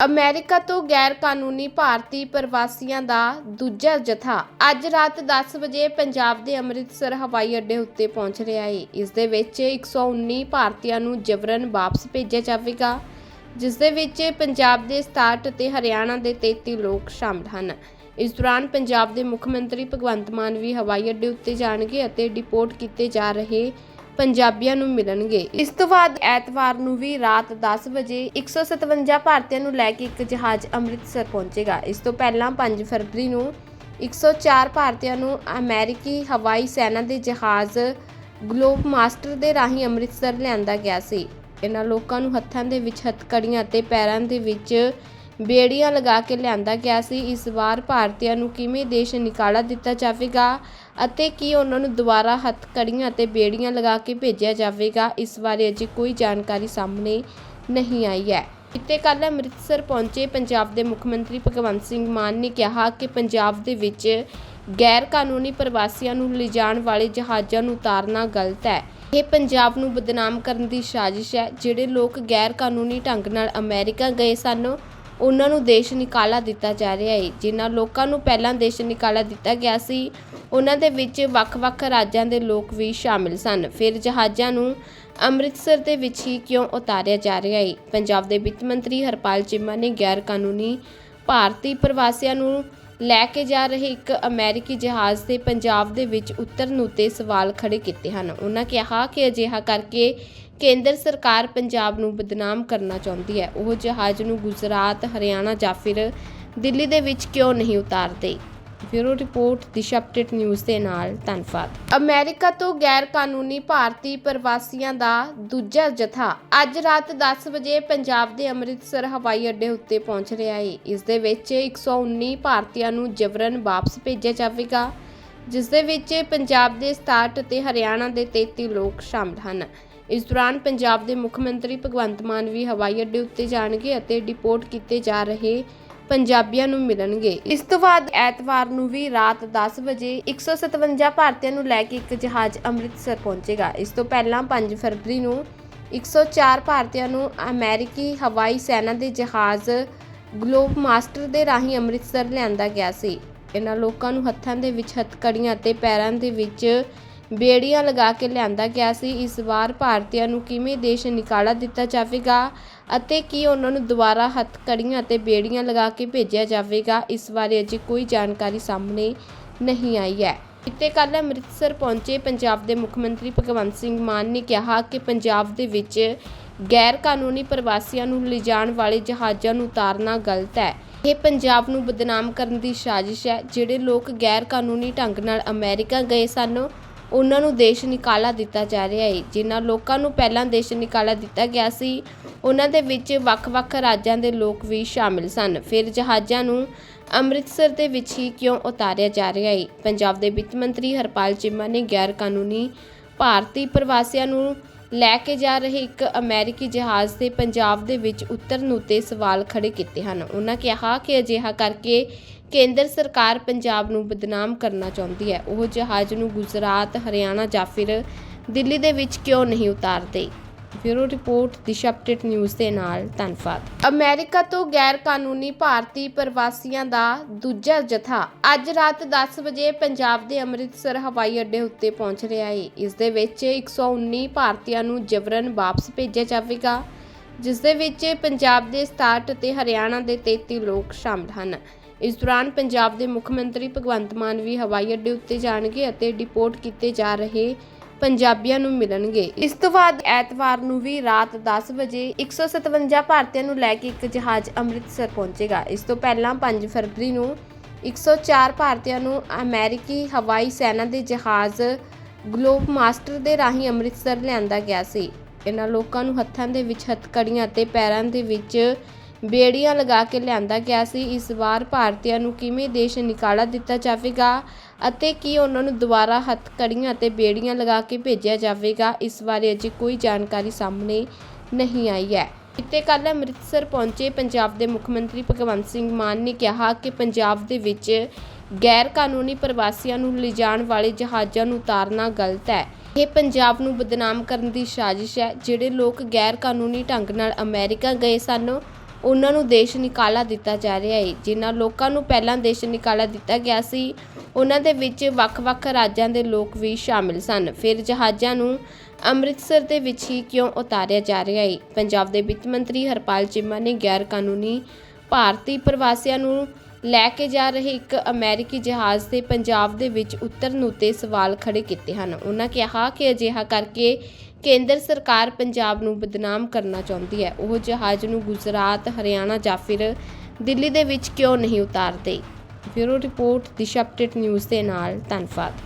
America ਤੋਂ ਗੈਰ ਕਾਨੂੰਨੀ ਭਾਰਤੀ ਪ੍ਰਵਾਸੀਆਂ ਦਾ ਦੂਜਾ ਜਥਾ ਅੱਜ ਰਾਤ 10 ਵਜੇ ਪੰਜਾਬ ਦੇ ਅੰਮ੍ਰਿਤਸਰ ਹਵਾਈ ਅੱਡੇ ਉੱਤੇ ਪਹੁੰਚ ਰਿਹਾ ਹੈ। ਇਸ ਦੇ ਵਿੱਚ 119 ਭਾਰਤੀਆਂ ਨੂੰ ਜਬਰਨ ਵਾਪਸ ਭੇਜਿਆ ਜਾਵੇਗਾ, ਜਿਸ ਦੇ ਵਿੱਚ ਪੰਜਾਬ ਦੇ 67 ਅਤੇ ਹਰਿਆਣਾ ਦੇ 33 ਲੋਕ ਸ਼ਾਮਲ ਹਨ। ਇਸ ਦੌਰਾਨ ਪੰਜਾਬ ਦੇ ਮੁੱਖ ਮੰਤਰੀ ਭਗਵੰਤ ਮਾਨ ਵੀ ਹਵਾਈ ਅੱਡੇ ਉੱਤੇ ਜਾਣਗੇ ਅਤੇ ਡਿਪੋਰਟ ਕੀਤੇ ਜਾ ਰਹੇ ਪੰਜਾਬੀਆਂ ਨੂੰ ਮਿਲਣਗੇ। ਇਸ ਤੋਂ ਬਾਅਦ ਐਤਵਾਰ ਨੂੰ ਵੀ ਰਾਤ 10 ਵਜੇ 157 ਭਾਰਤੀਆਂ ਨੂੰ ਲੈ ਕੇ ਇੱਕ ਜਹਾਜ਼ ਅੰਮ੍ਰਿਤਸਰ ਪਹੁੰਚੇਗਾ। ਇਸ ਤੋਂ ਪਹਿਲਾਂ 5 ਫਰਵਰੀ ਨੂੰ 104 ਭਾਰਤੀਆਂ ਨੂੰ ਅਮਰੀਕੀ ਹਵਾਈ ਸੈਨਾ ਦੇ ਜਹਾਜ਼ ਗਲੋਬ ਮਾਸਟਰ ਦੇ ਰਾਹੀਂ ਅੰਮ੍ਰਿਤਸਰ ਲਿਆਂਦਾ ਗਿਆ ਸੀ। ਇਹਨਾਂ ਲੋਕਾਂ ਨੂੰ ਹੱਥਾਂ ਦੇ ਵਿੱਚ ਹੱਥਕੜੀਆਂ ਅਤੇ ਪੈਰਾਂ ਦੇ ਵਿੱਚ ਬੇੜੀਆਂ ਲਗਾ ਕੇ ਲਿਆਂਦਾ ਗਿਆ ਸੀ। ਇਸ ਵਾਰ ਭਾਰਤੀਆਂ ਨੂੰ ਕਿਵੇਂ ਦੇਸ਼ ਨਿਕਾਲਾ ਦਿੱਤਾ ਜਾਵੇਗਾ ਅਤੇ ਕੀ ਉਹਨਾਂ ਨੂੰ ਦੁਬਾਰਾ ਹੱਥਕੜੀਆਂ ਅਤੇ ਬੇੜੀਆਂ ਲਗਾ ਕੇ ਭੇਜਿਆ ਜਾਵੇਗਾ, ਇਸ ਬਾਰੇ ਅਜੇ ਕੋਈ ਜਾਣਕਾਰੀ ਸਾਹਮਣੇ ਨਹੀਂ ਆਈ ਹੈ। ਇੱਤੇ ਕੱਲ੍ਹ ਅੰਮ੍ਰਿਤਸਰ ਪਹੁੰਚੇ ਪੰਜਾਬ ਦੇ ਮੁੱਖ ਮੰਤਰੀ ਭਗਵੰਤ ਸਿੰਘ ਮਾਨ ਨੇ ਕਿਹਾ ਕਿ ਪੰਜਾਬ ਦੇ ਵਿੱਚ ਗੈਰ ਕਾਨੂੰਨੀ ਪ੍ਰਵਾਸੀਆਂ ਨੂੰ ਲਿਜਾਣ ਵਾਲੇ ਜਹਾਜ਼ਾਂ ਨੂੰ ਉਤਾਰਨਾ ਗਲਤ ਹੈ। ਇਹ ਪੰਜਾਬ ਨੂੰ ਬਦਨਾਮ ਕਰਨ ਦੀ ਸਾਜ਼ਿਸ਼ ਹੈ। ਜਿਹੜੇ ਲੋਕ ਗੈਰ ਕਾਨੂੰਨੀ ਢੰਗ ਨਾਲ ਅਮਰੀਕਾ ਗਏ ਸਨ ਉਹਨਾਂ ਨੂੰ ਦੇਸ਼ ਨਿਕਾਲਾ ਦਿੱਤਾ ਜਾ ਰਿਹਾ ਹੈ। ਜਿਨ੍ਹਾਂ ਲੋਕਾਂ ਨੂੰ ਪਹਿਲਾਂ ਦੇਸ਼ ਨਿਕਾਲਾ ਦਿੱਤਾ ਗਿਆ ਸੀ, ਉਹਨਾਂ ਦੇ ਵਿੱਚ ਵੱਖ-ਵੱਖ ਰਾਜਾਂ ਦੇ ਲੋਕ ਵੀ ਸ਼ਾਮਿਲ ਸਨ। ਫਿਰ ਜਹਾਜ਼ਾਂ ਨੂੰ ਅੰਮ੍ਰਿਤਸਰ ਦੇ ਵਿੱਚ ਹੀ ਕਿਉਂ ਉਤਾਰਿਆ ਜਾ ਰਿਹਾ ਹੈ? ਪੰਜਾਬ ਦੇ ਵਿੱਤ ਮੰਤਰੀ ਹਰਪਾਲ ਚੀਮਾ ਨੇ ਗੈਰ ਕਾਨੂੰਨੀ ਭਾਰਤੀ ਪ੍ਰਵਾਸੀਆਂ ਨੂੰ ਲੈ ਕੇ ਜਾ ਰਹੇ ਇੱਕ ਅਮਰੀਕੀ ਜਹਾਜ਼ ਦੇ ਪੰਜਾਬ ਦੇ ਵਿੱਚ ਉਤਰਨ ਉਤੇ ਸਵਾਲ ਖੜੇ ਕੀਤੇ ਹਨ। ਉਹਨਾਂ ਕਿਹਾ ਕਿ ਅਜਿਹਾ ਕਰਕੇ ਕੇਂਦਰ ਸਰਕਾਰ ਪੰਜਾਬ ਨੂੰ ਬਦਨਾਮ ਕਰਨਾ ਚਾਹੁੰਦੀ ਹੈ। ਉਹ ਜਹਾਜ਼ ਨੂੰ ਗੁਜਰਾਤ, ਹਰਿਆਣਾ ਜਾਂ ਫਿਰ ਦਿੱਲੀ ਦੇ ਵਿੱਚ ਕਿਉਂ ਨਹੀਂ ਉਤਾਰਦੇ? Bureau report Disha update news ਦੇ ਨਾਲ ਧੰਨਵਾਦ। ਅਮਰੀਕਾ ਤੋਂ ਗੈਰ ਕਾਨੂੰਨੀ ਭਾਰਤੀ ਪ੍ਰਵਾਸੀਆਂ ਦਾ ਦੂਜਾ ਜਥਾ ਅੱਜ ਰਾਤ 10 ਵਜੇ ਪੰਜਾਬ ਦੇ ਅੰਮ੍ਰਿਤਸਰ, ਹਵਾਈ ਅੱਡੇ ਉੱਤੇ ਪਹੁੰਚ ਰਿਹਾ ਹੈ। ਇਸ ਦੇ ਵਿੱਚ 119 ਭਾਰਤੀਆਂ ਨੂੰ ਜਬਰਨ ਵਾਪਸ ਭੇਜਿਆ ਜਾਵੇਗਾ, ਜਿਸ ਦੇ ਵਿੱਚ ਪੰਜਾਬ ਦੇ 67 ਅਤੇ ਹਰਿਆਣਾ ਦੇ 33 ਲੋਕ ਸ਼ਾਮਲ ਹਨ। ਇਸ ਦੌਰਾਨ ਪੰਜਾਬ ਦੇ ਮੁੱਖ ਮੰਤਰੀ ਭਗਵੰਤ ਮਾਨ ਵੀ ਹਵਾਈ ਅੱਡੇ ਉੱਤੇ ਜਾਣਗੇ ਅਤੇ ਡਿਪੋਰਟ ਕੀਤੇ ਜਾ ਰਹੇ ਪੰਜਾਬੀਆਂ ਨੂੰ ਮਿਲਣਗੇ। ਇਸ ਤੋਂ ਬਾਅਦ ਐਤਵਾਰ ਨੂੰ ਵੀ ਰਾਤ 10 ਵਜੇ 157 ਭਾਰਤੀਆਂ ਨੂੰ ਲੈ ਕੇ ਇੱਕ ਜਹਾਜ਼ ਅੰਮ੍ਰਿਤਸਰ ਪਹੁੰਚੇਗਾ। ਇਸ ਤੋਂ ਪਹਿਲਾਂ 5 ਫਰਵਰੀ ਨੂੰ 104 ਭਾਰਤੀਆਂ ਨੂੰ ਅਮਰੀਕੀ ਹਵਾਈ ਸੈਨਾ ਦੇ ਜਹਾਜ਼ ਗਲੋਬ ਮਾਸਟਰ ਦੇ ਰਾਹੀਂ ਅੰਮ੍ਰਿਤਸਰ ਲਿਆਂਦਾ ਗਿਆ ਸੀ। ਇਹਨਾਂ ਲੋਕਾਂ ਨੂੰ ਹੱਥਾਂ ਦੇ ਵਿੱਚ ਹੱਥਕੜੀਆਂ ਅਤੇ ਪੈਰਾਂ ਦੇ ਵਿੱਚ ਬੇੜੀਆਂ ਲਗਾ ਕੇ ਲਿਆਂਦਾ ਗਿਆ ਸੀ। ਇਸ ਵਾਰ ਭਾਰਤੀਆਂ ਨੂੰ ਕਿਵੇਂ ਦੇਸ਼ ਨਿਕਾਲਾ ਦਿੱਤਾ ਜਾਵੇਗਾ ਅਤੇ ਕੀ ਉਹਨਾਂ ਨੂੰ ਦੁਬਾਰਾ ਹੱਥਕੜੀਆਂ ਅਤੇ ਬੇੜੀਆਂ ਲਗਾ ਕੇ ਭੇਜਿਆ ਜਾਵੇਗਾ, ਇਸ ਬਾਰੇ ਅਜੇ ਕੋਈ ਜਾਣਕਾਰੀ ਸਾਹਮਣੇ ਨਹੀਂ ਆਈ ਹੈ। ਇੱਤੇ ਕੱਲ੍ਹ ਅੰਮ੍ਰਿਤਸਰ ਪਹੁੰਚੇ ਪੰਜਾਬ ਦੇ ਮੁੱਖ ਮੰਤਰੀ ਭਗਵੰਤ ਸਿੰਘ ਮਾਨ ਨੇ ਕਿਹਾ ਕਿ ਪੰਜਾਬ ਦੇ ਵਿੱਚ ਗੈਰ ਕਾਨੂੰਨੀ ਪ੍ਰਵਾਸੀਆਂ ਨੂੰ ਲਿਜਾਣ ਵਾਲੇ ਜਹਾਜ਼ਾਂ ਨੂੰ ਉਤਾਰਨਾ ਗਲਤ ਹੈ। ਇਹ ਪੰਜਾਬ ਨੂੰ ਬਦਨਾਮ ਕਰਨ ਦੀ ਸਾਜ਼ਿਸ਼ ਹੈ। ਜਿਹੜੇ ਲੋਕ ਗੈਰ ਕਾਨੂੰਨੀ ਢੰਗ ਨਾਲ ਅਮਰੀਕਾ ਗਏ ਸਨ ਉਹਨਾਂ ਨੂੰ ਦੇਸ਼ ਨਿਕਾਲਾ ਦਿੱਤਾ ਜਾ ਰਿਹਾ ਹੈ। ਜਿਨ੍ਹਾਂ ਲੋਕਾਂ ਨੂੰ ਪਹਿਲਾਂ ਦੇਸ਼ ਨਿਕਾਲਾ ਦਿੱਤਾ ਗਿਆ ਸੀ, ਉਹਨਾਂ ਦੇ ਵਿੱਚ ਵੱਖ-ਵੱਖ ਰਾਜਾਂ ਦੇ ਲੋਕ ਵੀ ਸ਼ਾਮਿਲ ਸਨ। ਫਿਰ ਜਹਾਜ਼ਾਂ ਨੂੰ ਅੰਮ੍ਰਿਤਸਰ ਦੇ ਵਿੱਚ ਹੀ ਕਿਉਂ ਉਤਾਰਿਆ ਜਾ ਰਿਹਾ ਹੈ? ਪੰਜਾਬ ਦੇ ਵਿੱਤ ਮੰਤਰੀ ਹਰਪਾਲ ਚੀਮਾ ਨੇ ਗੈਰ ਕਾਨੂੰਨੀ ਭਾਰਤੀ ਪ੍ਰਵਾਸੀਆਂ ਨੂੰ ਲੈ ਕੇ ਜਾ ਰਹੇ ਇੱਕ ਅਮਰੀਕੀ ਜਹਾਜ਼ ਦੇ ਪੰਜਾਬ ਦੇ ਵਿੱਚ ਉਤਰਨ ਉਤੇ ਸਵਾਲ ਖੜੇ ਕੀਤੇ ਹਨ। ਉਹਨਾਂ ਕਿਹਾ ਕਿ ਅਜਿਹਾ ਕਰਕੇ ਕੇਂਦਰ ਸਰਕਾਰ ਪੰਜਾਬ ਨੂੰ ਬਦਨਾਮ ਕਰਨਾ ਚਾਹੁੰਦੀ ਹੈ। ਉਹ ਜਹਾਜ਼ ਨੂੰ ਗੁਜਰਾਤ, ਹਰਿਆਣਾ ਜਾਂ ਫਿਰ ਦਿੱਲੀ ਦੇ ਵਿੱਚ ਕਿਉਂ ਨਹੀਂ ਉਤਾਰਦੇ? Bureau report Disha update news ਦੇ ਨਾਲ ਧੰਨਵਾਦ। ਅਮਰੀਕਾ ਤੋਂ ਗੈਰ ਕਾਨੂੰਨੀ ਭਾਰਤੀ ਪ੍ਰਵਾਸੀਆਂ ਦਾ ਦੂਜਾ ਜਥਾ ਅੱਜ ਰਾਤ 10 ਵਜੇ ਪੰਜਾਬ ਦੇ ਅੰਮ੍ਰਿਤਸਰ, ਹਵਾਈ ਅੱਡੇ ਉੱਤੇ ਪਹੁੰਚ ਰਿਹਾ ਹੈ। ਇਸ ਦੇ ਵਿੱਚ 119 ਭਾਰਤੀਆਂ ਨੂੰ ਜਬਰਨ ਵਾਪਸ ਭੇਜਿਆ ਜਾਵੇਗਾ, ਜਿਸ ਦੇ ਵਿੱਚ ਪੰਜਾਬ ਦੇ 67 ਅਤੇ ਹਰਿਆਣਾ ਦੇ 33 ਲੋਕ ਸ਼ਾਮਲ ਹਨ। ਇਸ ਦੌਰਾਨ ਪੰਜਾਬ ਦੇ ਮੁੱਖ ਮੰਤਰੀ ਭਗਵੰਤ ਮਾਨ ਵੀ ਹਵਾਈ ਅੱਡੇ ਉੱਤੇ ਜਾਣਗੇ ਅਤੇ ਡਿਪੋਰਟ ਕੀਤੇ ਜਾ ਰਹੇ ਪੰਜਾਬੀਆਂ ਨੂੰ ਮਿਲਣਗੇ। ਇਸ ਤੋਂ ਬਾਅਦ ਐਤਵਾਰ ਨੂੰ ਵੀ ਰਾਤ 10 ਵਜੇ 157 ਭਾਰਤੀਆਂ ਨੂੰ ਲੈ ਕੇ ਇੱਕ ਜਹਾਜ਼ ਅੰਮ੍ਰਿਤਸਰ ਪਹੁੰਚੇਗਾ। ਇਸ ਤੋਂ ਪਹਿਲਾਂ 5 ਫਰਵਰੀ ਨੂੰ 104 ਭਾਰਤੀਆਂ ਨੂੰ ਅਮਰੀਕੀ ਹਵਾਈ ਸੈਨਾ ਦੇ ਜਹਾਜ਼ ਗਲੋਬ ਮਾਸਟਰ ਦੇ ਰਾਹੀਂ ਅੰਮ੍ਰਿਤਸਰ ਲਿਆਂਦਾ ਗਿਆ ਸੀ। ਇਹਨਾਂ ਲੋਕਾਂ ਨੂੰ ਹੱਥਾਂ ਦੇ ਵਿੱਚ ਹੱਥਕੜੀਆਂ ਅਤੇ ਪੈਰਾਂ ਦੇ ਵਿੱਚ ਬੇੜੀਆਂ ਲਗਾ ਕੇ ਲਿਆਂਦਾ ਗਿਆ ਸੀ। ਇਸ ਵਾਰ ਭਾਰਤੀਆਂ ਨੂੰ ਕਿਵੇਂ ਦੇਸ਼ ਨਿਕਾਲਾ ਦਿੱਤਾ ਜਾਵੇਗਾ ਅਤੇ ਕੀ ਉਹਨਾਂ ਨੂੰ ਦੁਬਾਰਾ ਹੱਥਕੜੀਆਂ ਅਤੇ ਬੇੜੀਆਂ ਲਗਾ ਕੇ ਭੇਜਿਆ ਜਾਵੇਗਾ, ਇਸ ਬਾਰੇ ਅਜੇ ਕੋਈ ਜਾਣਕਾਰੀ ਸਾਹਮਣੇ ਨਹੀਂ ਆਈ ਹੈ। ਇੱਤੇ ਕੱਲ੍ਹ ਅੰਮ੍ਰਿਤਸਰ ਪਹੁੰਚੇ ਪੰਜਾਬ ਦੇ ਮੁੱਖ ਮੰਤਰੀ ਭਗਵੰਤ ਸਿੰਘ ਮਾਨ ਨੇ ਕਿਹਾ ਕਿ ਪੰਜਾਬ ਦੇ ਵਿੱਚ ਗੈਰ ਕਾਨੂੰਨੀ ਪ੍ਰਵਾਸੀਆਂ ਨੂੰ ਲਿਜਾਣ ਵਾਲੇ ਜਹਾਜ਼ਾਂ ਨੂੰ ਉਤਾਰਨਾ ਗਲਤ ਹੈ। ਇਹ ਪੰਜਾਬ ਨੂੰ ਬਦਨਾਮ ਕਰਨ ਦੀ ਸਾਜ਼ਿਸ਼ ਹੈ। ਜਿਹੜੇ ਲੋਕ ਗੈਰ ਕਾਨੂੰਨੀ ਢੰਗ ਨਾਲ ਅਮਰੀਕਾ ਗਏ ਸਨ ਉਹਨਾਂ ਨੂੰ ਦੇਸ਼ ਨਿਕਾਲਾ ਦਿੱਤਾ ਜਾ ਰਿਹਾ ਹੈ। ਜਿਨ੍ਹਾਂ ਲੋਕਾਂ ਨੂੰ ਪਹਿਲਾਂ ਦੇਸ਼ ਨਿਕਾਲਾ ਦਿੱਤਾ ਗਿਆ ਸੀ, ਉਹਨਾਂ ਦੇ ਵਿੱਚ ਵੱਖ-ਵੱਖ ਰਾਜਾਂ ਦੇ ਲੋਕ ਵੀ ਸ਼ਾਮਿਲ ਸਨ। ਫਿਰ ਜਹਾਜ਼ਾਂ ਨੂੰ ਅੰਮ੍ਰਿਤਸਰ ਦੇ ਵਿੱਚ ਹੀ ਕਿਉਂ ਉਤਾਰਿਆ ਜਾ ਰਿਹਾ ਹੈ? ਪੰਜਾਬ ਦੇ ਵਿੱਤ ਮੰਤਰੀ ਹਰਪਾਲ ਚੀਮਾ ਨੇ ਗੈਰ ਕਾਨੂੰਨੀ ਭਾਰਤੀ ਪ੍ਰਵਾਸੀਆਂ ਨੂੰ ਲੈ ਕੇ ਜਾ ਰਹੇ ਇੱਕ ਅਮਰੀਕੀ ਜਹਾਜ਼ ਦੇ ਪੰਜਾਬ ਦੇ ਵਿੱਚ ਉਤਰਨ ਉੱਤੇ ਸਵਾਲ ਖੜੇ ਕੀਤੇ ਹਨ। ਉਹਨਾਂ ਕਿਹਾ ਕਿ ਅਜਿਹਾ ਕਰਕੇ ਕੇਂਦਰ ਸਰਕਾਰ ਪੰਜਾਬ ਨੂੰ ਬਦਨਾਮ ਕਰਨਾ ਚਾਹੁੰਦੀ ਹੈ। ਉਹ ਜਹਾਜ਼ ਨੂੰ ਗੁਜਰਾਤ, ਹਰਿਆਣਾ ਜਾਂ ਫਿਰ ਦਿੱਲੀ ਦੇ ਵਿੱਚ ਕਿਉਂ ਨਹੀਂ ਉਤਾਰਦੇ? Bureau report, Disha update news ਦੇ ਨਾਲ, ਧੰਨਵਾਦ।